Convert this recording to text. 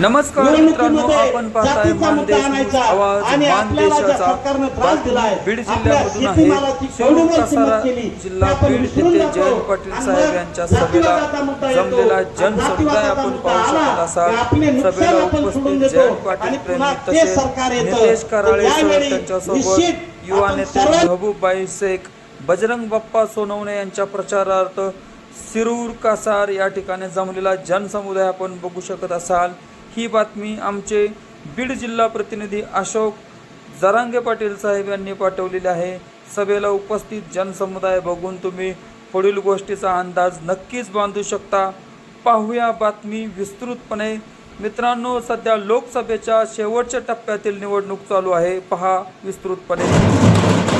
नमस्कार मित्रांनो आपण पाहताय मानदेश आवाज मानदेशाचा बीड जिल्ह्यामधून आहे कसारा जिल्हा बीड येथे. जयंत पाटील साहेब यांच्या सभेला. जमलेला जनसमुदाय आपण पाहू शकत नुकसान सभेला उपस्थित. जयंत पाटील प्रेमी तसेच कराळे सर त्यांच्यासोबत युवा नेते महबूबबाई शेख बजरंग बाप्पा सोनवणे यांच्या प्रचारार्थ सिरूर कासार या ठिकाणी जमलेला जनसमुदाय आपण बघू शकत असाल. ही बातमी आमचे बीड जिल्हा प्रतिनिधी अशोक जरांगे पाटील साहेब यांनी पाठवलेली आहे. सभेला उपस्थित जनसमुदाय बघून तुम्ही पुढील गोष्टीचा अंदाज नक्कीच बांधू शकता. पाहूया बातमी विस्तृतपणे. मित्रांनो सध्या लोकसभेच्या शेवटच्या टप्प्यातील निवडणूक चालू आहे. पहा विस्तृतपणे.